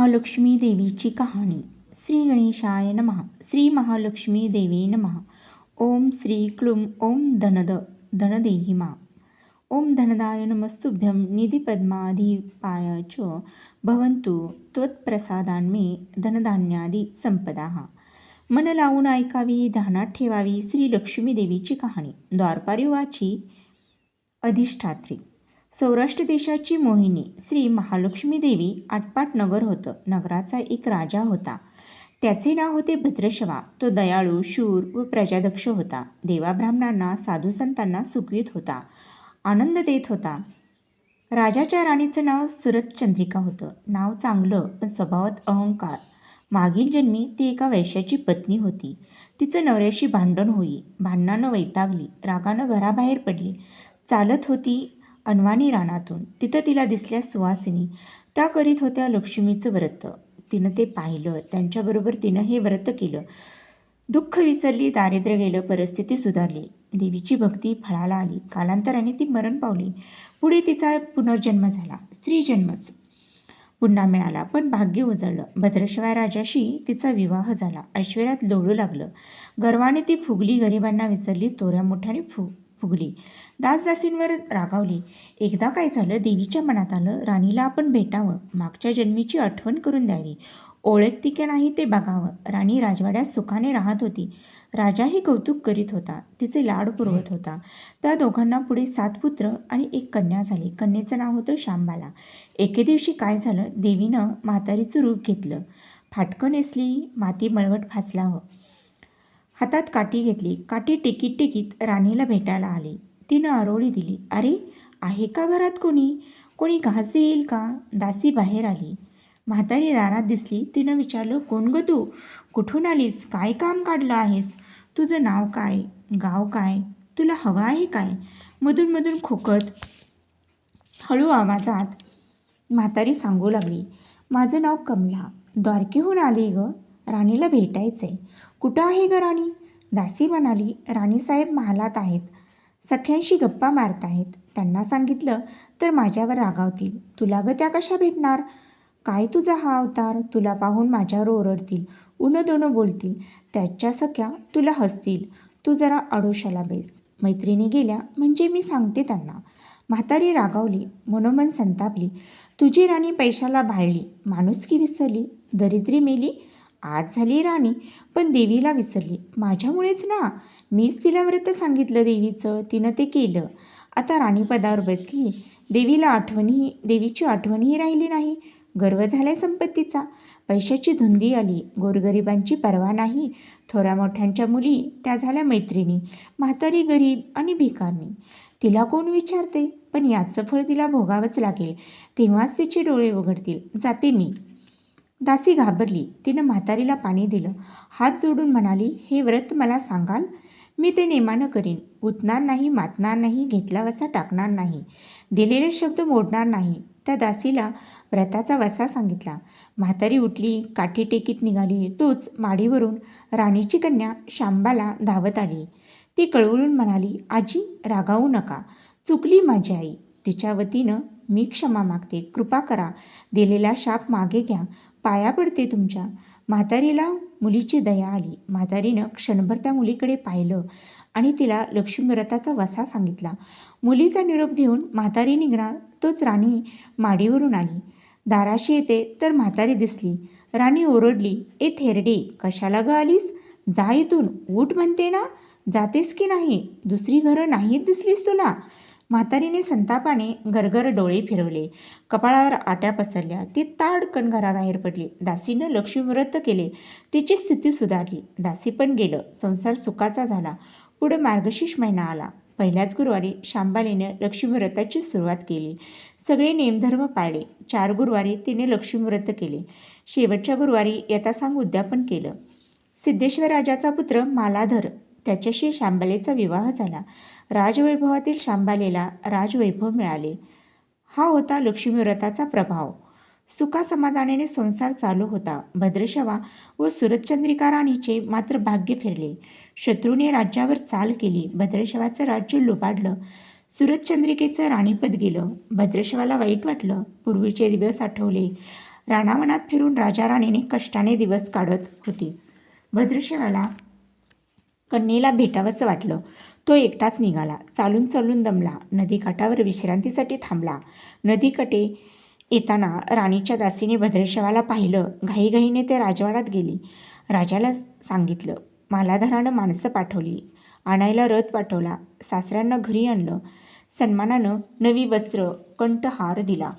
महालक्ष्मी देवीची कहाणी. श्री गणेशाय नमः. श्री महालक्ष्मी देवी नमः. ओम श्री क्लुम ओम धनद धनदेही मा. ओम धनदाय नमस्तुभ्यं निधिपद्माधिपाय च भवन्तु त्वत्प्रसादान्मे धनधान्यादी संपदा मन लावून ऐकावी ध्यानात ठेवावी श्री लक्ष्मी देवीची कहाणी द्वारपारिवाची अधिष्ठात्री. सौराष्ट्र देशाची मोहिनी श्री महालक्ष्मी देवी आटपाट नगर होतं. नगराचा एक राजा होता. त्याचे नाव होते भद्रशवा. तो दयाळू शूर व प्रजादक्ष होता. देवाब्राह्मणांना साधूसंतांना सुखवीत होता. आनंद देत होता. राजाच्या राणीचं नाव सुरतचंद्रिका होतं. नाव चांगलं पण स्वभावात अहंकार. मागील जन्मी ती एका वैश्याची पत्नी होती. तिचं नवऱ्याशी भांडण होई. भांडणानं वैतागली. रागानं घराबाहेर पडली. चालत होती अनवाणी रानातून. तिथं तिला दिसल्या सुवासिनी त्या करीत होत्या लक्ष्मीचं व्रत. तिनं ते पाहिलं. त्यांच्याबरोबर तिनं हे व्रत केलं. दुःख विसरली दारिद्र्य गेलं परिस्थिती सुधारली. देवीची भक्ती फळाला आली. कालांतराने ती मरण पावली. पुढे तिचा पुनर्जन्म झाला. स्त्रीजन्मच पुन्हा मिळाला पण भाग्य उजळलं. भद्रशिवाय राजाशी तिचा विवाह झाला. ऐश्वर्यात लोळू लागलं. गर्वाने ती फुगली गरिबांना विसरली तोऱ्या मोठ्याने फु फुगली. दासदासींवर रागावली. एकदा काय झालं देवीच्या मनात आलं राणीला आपण भेटावं मागच्या जन्मीची आठवण करून द्यावी. ओळखती की नाही ते बघावं. राणी राजवाड्यात सुखाने राहत होती. राजाही कौतुक करीत होता. तिचे लाड पुरवत होता. त्या दोघांना पुढे सात पुत्र आणि एक कन्या झाली. कन्येचं नाव होतं शांबाला एके दिवशी काय झालं देवीनं म्हातारीचं रूप घेतलं. फाटकं नेसली माती मळवट फासला हो हातात काठी घेतली. काठी टेकीत टेकीत राणीला भेटायला आली. तिनं आरोळी दिली. अरे आहे का घरात कोणी? कोणी घास देईल का? दासी बाहेर आली. म्हातारी दारात दिसली. तिनं विचारलं कोण ग तू? कुठून आलीस? काय काम काढलं आहेस? तुझं नाव काय? गाव काय? तुला हवं आहे काय? मधून मधून खोकत हळू आवाजात म्हातारी सांगू लागली माझं नाव कमला. द्वारकेहून आली ग. राणीला भेटायचं आहे कुठं आहे ग राणी? दासी म्हणाली राणीसाहेब महालात आहेत. सख्यांशी गप्पा मारत आहेत. त्यांना सांगितलं तर माझ्यावर रागावतील. तुला ग त्या कशा भेटणार? काय तुझा हा अवतार? तुला पाहून माझ्यावर ओरडतील. उनं दोनं बोलतील. त्याच्या सख्या तुला हसतील. तू जरा अडोशाला बेस. मैत्रिणी गेल्या म्हणजे मी सांगते त्यांना. म्हातारी रागावली मनोमन संतापली. तुझी राणी पैशाला भाळली. माणुसकी विसरली. दरिद्री मेली. आज झाली राणी पण देवीला विसरली. माझ्यामुळेच ना? मीच तिला व्रत सांगितलं देवीचं तिनं ते केलं. आता राणीपदावर बसली. देवीला आठवणही देवीची आठवणही राहिली नाही. गर्व झालाय संपत्तीचा. पैशाची धुंदी आली. गोरगरिबांची पर्वा नाही. थोऱ्या मोठ्यांच्या मुली त्या झाल्या मैत्रिणी म्हातारी गरीब आणि भिकारणी तिला कोण विचारते? पण याचं फळ तिला भोगावंच लागेल. तेव्हाच तिचे डोळे उघडतील. जाते मी. दासी घाबरली. तिनं म्हातारीला पाणी दिलं. हात जोडून म्हणाली हे व्रत मला सांगाल? मी ते नेमानं करीन. उतणार नाही मातणार नाही घेतला वसा टाकणार नाही. दिलेले शब्द मोडणार नाही. त्या दासीला व्रताचा वसा सांगितला. म्हातारी उठली काठी टेकीत निघाली. तोच माडीवरून राणीची कन्या शांबाला धावत आली. ती कळवळून म्हणाली आजी रागावू नका. चुकली माझी आई. तिच्या वतीनं मी क्षमा मागते. कृपा करा. दिलेला शाप मागे घ्या. पाया पडते तुमच्या. म्हातारीला मुलीची दया आली. म्हातारीनं क्षणभर त्या मुलीकडे पाहिलं आणि तिला लक्ष्मीव्रताचा वसा सांगितला. मुलीचा निरोप घेऊन म्हातारी निघणार तोच राणी माडीवरून आली. दाराशी येते तर म्हातारी दिसली. राणी ओरडली ए थेरडे कशाला ग आलीस? जा इथून. उठ म्हणते ना. जातेस की नाही? दुसरी घरं नाहीत दिसलीस तुला. म्हातारीने संतापाने घरघर डोळे फिरवले. कपाळावर आट्या पसरल्या. ती ताडकन घराबाहेर पडली. दासीनं लक्ष्मीव्रत केले. तिची स्थिती सुधारली. दासी पण गेलं. संसार सुखाचा झाला. पुढं मार्गशीर्ष महिना आला. पहिल्याच गुरुवारी शांबालीने लक्ष्मीव्रताची सुरुवात केली. सगळे नेमधर्म पाळले. चार गुरुवारी तिने लक्ष्मीव्रत केले. शेवटच्या गुरुवारी यथासांग उद्यापन केलं. सिद्धेश्वर राजाचा पुत्र मालाधर त्याच्याशी शांबालेचा विवाह झाला. राजवैभवातील शांबालेला राजवैभव मिळाले. हा होता लक्ष्मीव्रताचा प्रभाव. सुखासमाधानाने संसार चालू होता. भद्रशवा व सुरतचंद्रिका राणीचे मात्र भाग्य फिरले. शत्रूने राज्यावर चाल केली. भद्रशवाचं राज्य लुबाडलं. सुरतचंद्रिकेचं राणीपद गेलं. भद्रशवाला वाईट वाटलं. पूर्वीचे दिवस आठवले. राणावनात फिरून राजा राणीने कष्टाने दिवस काढत होती. भद्रशेवाला कन्येला भेटावंसं वाटलं. तो एकटाच निघाला. चालून चालून दमला. नदीकाठावर विश्रांतीसाठी थांबला. नदीकटे येताना राणीच्या दासीने भद्रशवाला पाहिलं. घाईघाईने ते राजवाड्यात गेली. राजाला सांगितलं मालाधारानं माणसं पाठवली. आणायला रथ पाठवला. सासऱ्यांना घरी आणलं. सन्मानानं नवी वस्त्र कंठहार दिला.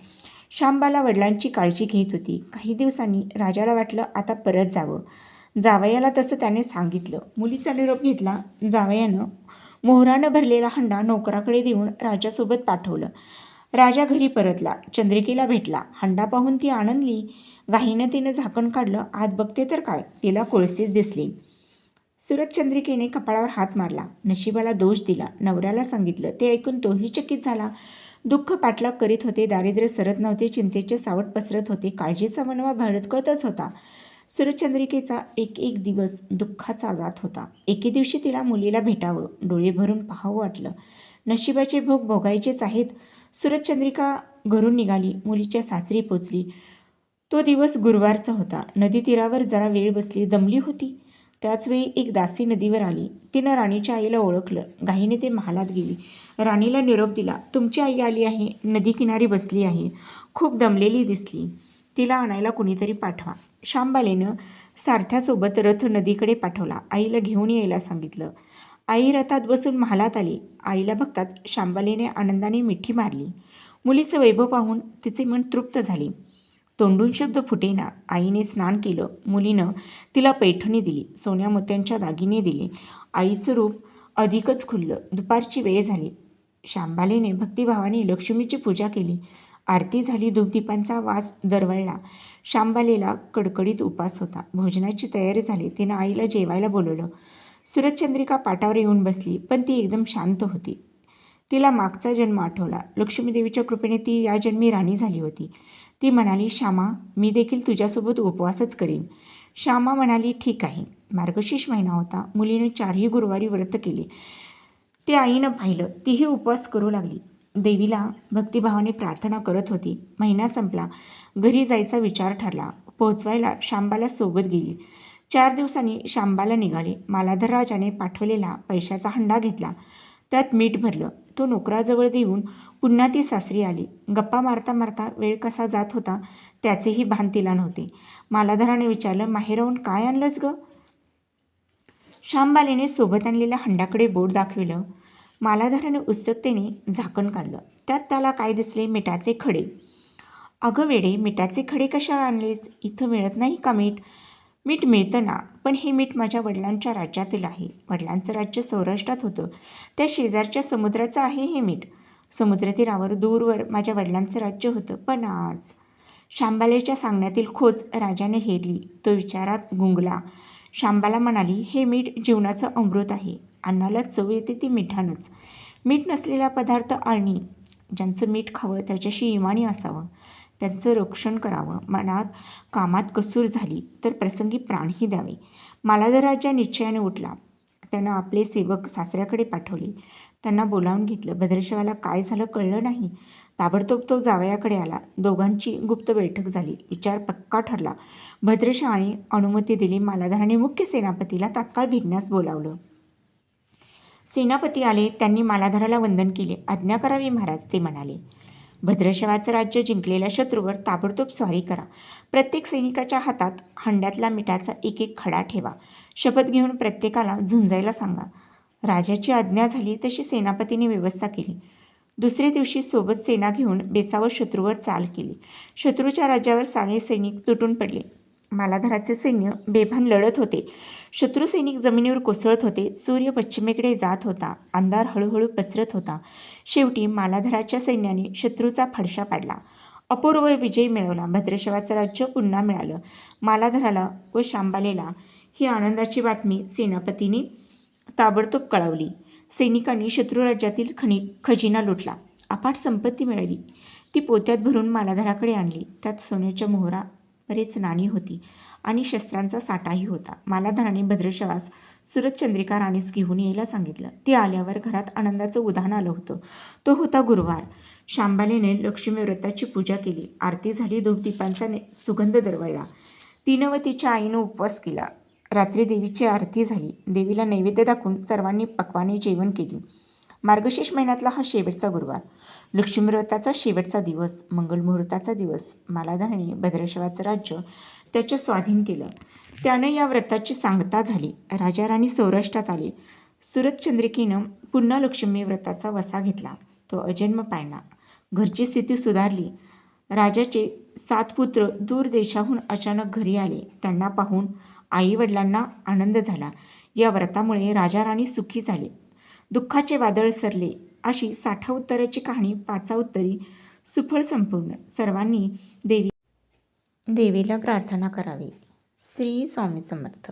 शांबाला वडिलांची काळजी घेत होती. काही दिवसांनी राजाला वाटलं आता परत जावं. जावयाला तसं त्याने सांगितलं. मुलीचा निरोप घेतला. जावयानं मोहरानं भरलेला हंडा नोकराकडे देऊन राजासोबत पाठवलं. राजा घरी परतला. चंद्रिकेला भेटला. हंडा पाहून ती आनंदली घाईनं तिनं झाकण काढलं. आत बघते तर काय? तिला कोळसीच दिसली. सुरत चंद्रिकेने कपाळावर हात मारला. नशिबाला दोष दिला. नवऱ्याला सांगितलं. ते ऐकून तोही चकित झाला. दुःख पाठलाग करीत होते. दारिद्र्य सरत नव्हते. चिंतेचे सावट पसरत होते. काळजीचा मनवा भडकतच होता. सूर्यचंद्रिकेचा एक एक दिवस दुःखाचा जात होता. एके दिवशी तिला मुलीला भेटावं डोळे भरून पाहावं वाटलं. नशिबाचे भोग भोगायचेच आहेत. सूरजचंद्रिका घरून निघाली मुलीच्या सासरी पोचली. तो दिवस गुरुवारचा होता. नदी तीरावर जरा वेळ बसली दमली होती. त्याचवेळी एक दासी नदीवर आली. तिनं राणीच्या आईला ओळखलं. घाईने ते महालात गेली. राणीला निरोप दिला तुमची आई आली आहे. नदी किनारी बसली आहे. खूप दमलेली दिसली. तिला आणायला कुणीतरी पाठवा. शांबालेनं सारथ्यासोबत रथ नदीकडे पाठवला. आईला घेऊन यायला सांगितलं. आई रथात बसून महालात आली. आईला बघतात शांबालेने आनंदाने मिठी मारली. मुलीचं वैभव पाहून तिचे मन तृप्त झाले. तोंडून शब्द फुटेना आईने स्नान केलं. मुलीनं तिला पैठणी दिली. सोन्या मोत्यांच्या दागिने दिले. आईचं रूप अधिकच खुललं. दुपारची वेळ झाली. शांबालेने भक्तिभावाने लक्ष्मीची पूजा केली. आरती झाली धूपदीपांचा वास दरवळला. शांबालेला कडकडीत उपास होता. भोजनाची तयारी झाली. तिनं आईला जेवायला बोलवलं. सुरतचंद्रिका पाटावर येऊन बसली पण ती एकदम शांत होती. तिला मागचा जन्म आठवला. लक्ष्मीदेवीच्या कृपेने ती या जन्मी राणी झाली होती. ती म्हणाली श्यामा मी देखील तुझ्यासोबत उपवासच करीन. श्यामा म्हणाली ठीक आहे. मार्गशीर्ष महिना होता. मुलीने चारही गुरुवारी व्रत केले. ते आईनं पाहिलं. तीही उपवास करू लागली. देवीला भक्तिभावाने प्रार्थना करत होती. महिना संपला. घरी जायचा विचार ठरला. पोहोचवायला शांबाला सोबत गेली. चार दिवसांनी शांबाला निघाले. मालाधर राजाने पाठवलेला पैशाचा हंडा घेतला. त्यात मीठ भरलं. तो नोकराजवळ देऊन पुन्हा ती सासरी आली. गप्पा मारता मारता वेळ कसा जात होता त्याचेही भान तिला नव्हते. मालाधराने विचारलं माहेराहून काय आणलंस ग? शांबालेने सोबत आणलेल्या हंडाकडे बोट दाखविलं. मालाधाराने उत्सुकतेने झाकण काढलं. त्यात त्याला काय दिसले? मिठाचे खडे. अगं वेडे मिठाचे खडे कशाला आणलेस? इथं मिळत नाही का मीठ? मीठ मिळतं ना पण हे मीठ माझ्या वडिलांच्या राज्यातील आहे. वडिलांचं राज्य सौराष्ट्रात होतं. त्या शेजारच्या समुद्राचं आहे हे मीठ. समुद्रतीरावर दूरवर माझ्या वडिलांचं राज्य होतं पण आज. शांबालेच्या सांगण्यातील खोच राजाने हेरली. तो विचारात गुंगला. शांबाला म्हणाली हे मीठ जीवनाचं अमृत आहे. अन्नाला चव येते ती मिठानंच. मीठ नसलेला पदार्थ आळणी ज्यांचं मीठ खावं त्याच्याशी इमानी असावं. त्यांचं रक्षण करावं. मनात कामात कसूर झाली तर प्रसंगी प्राणही द्यावे. मालाधराच्या निश्चयाने उठला. त्यानं आपले सेवक सासऱ्याकडे पाठवले. त्यांना बोलावून घेतलं. भद्रशवाला काय झालं कळलं नाही. ताबडतोब तो जावयाकडे आला. दोघांची गुप्त बैठक झाली. विचार पक्का ठरला. भद्रशाळी अनुमती दिली. मालाधराने मुख्य सेनापतीला तात्काळ भिडण्यास बोलावलं. सेनापती आले त्यांनी मालाधाराला वंदन केले. आज्ञा करावी महाराज ते म्हणाले. भद्रशवाचं राज्य जिंकलेल्या शत्रूवर ताबडतोब स्वारी करा. प्रत्येक सैनिकाच्या हातात हंड्यातला मिठाचा एक एक खडा ठेवा. शपथ घेऊन प्रत्येकाला झुंजायला सांगा. राजाची आज्ञा झाली तशी सेनापतीने व्यवस्था केली. दुसऱ्या दिवशी सोबत सेना घेऊन बेसावर शत्रूवर चाल केली. शत्रूच्या राज्यावर सारे सैनिक तुटून पडले. मालाधाराचे सैन्य बेभान लढत होते. शत्रू सैनिक जमिनीवर कोसळत होते. सूर्य पश्चिमेकडे जात होता. अंधार हळूहळू पसरत होता. शेवटी मालाधराच्या सैन्याने शत्रूचा फडशा पाडला. अपूर्व विजय मिळवला. भद्रशवाचं राज्य पुन्हा मिळालं. मालाधराला व शांबालेला ही आनंदाची बातमी सेनापतीने ताबडतोब कळवली. सैनिकांनी शत्रू राज्यातील खनि खजिना लुटला. अफाट संपत्ती मिळाली. ती पोत्यात भरून मालाधराकडे आणली. त्यात सोन्याच्या मोहरा बरेच नाणी होती आणि शस्त्रांचा साठाही होता. मालाधराने भद्रशवास सुरतचंद्रिका राणीस घेऊन यायला सांगितलं. ती आल्यावर घरात आनंदाचं उधाण आलं होतं. तो होता गुरुवार. शांबालीने लक्ष्मीव्रताची पूजा केली. आरती झाली धूपदीपांचा ने सुगंध दरवळला. तिनं व तिच्या आईनं उपवास केला. रात्री देवीची आरती झाली. देवीला नैवेद्य दाखवून सर्वांनी पक्वाने जेवण केली. मार्गशीर्ष महिन्यातला हा शेवटचा गुरुवार. लक्ष्मी व्रताचा शेवटचा दिवस मंगलमुहूर्ताचा दिवस मालाधारणी भद्रशवाचं राज्य त्याच्या स्वाधीन केलं. त्याने या व्रताची सांगता झाली. राजा राणी सौराष्ट्रात आले. सुरत चंद्रिकेनं पुन्हा लक्ष्मी व्रताचा वसा घेतला. तो अजन्म पाळला. घरची स्थिती सुधारली. राजाचे सात पुत्र दूर देशाहून अचानक घरी आले. त्यांना पाहून आईवडिलांना आनंद झाला. या व्रतामुळे राजा राणी सुखी झाले. दुःखाचे वादळ सरले. अशी साठा उत्तराची कहाणी पाचा उत्तरी सुफळ संपूर्ण. सर्वांनी देवी देवीला प्रार्थना करावी. श्री स्वामी समर्थ.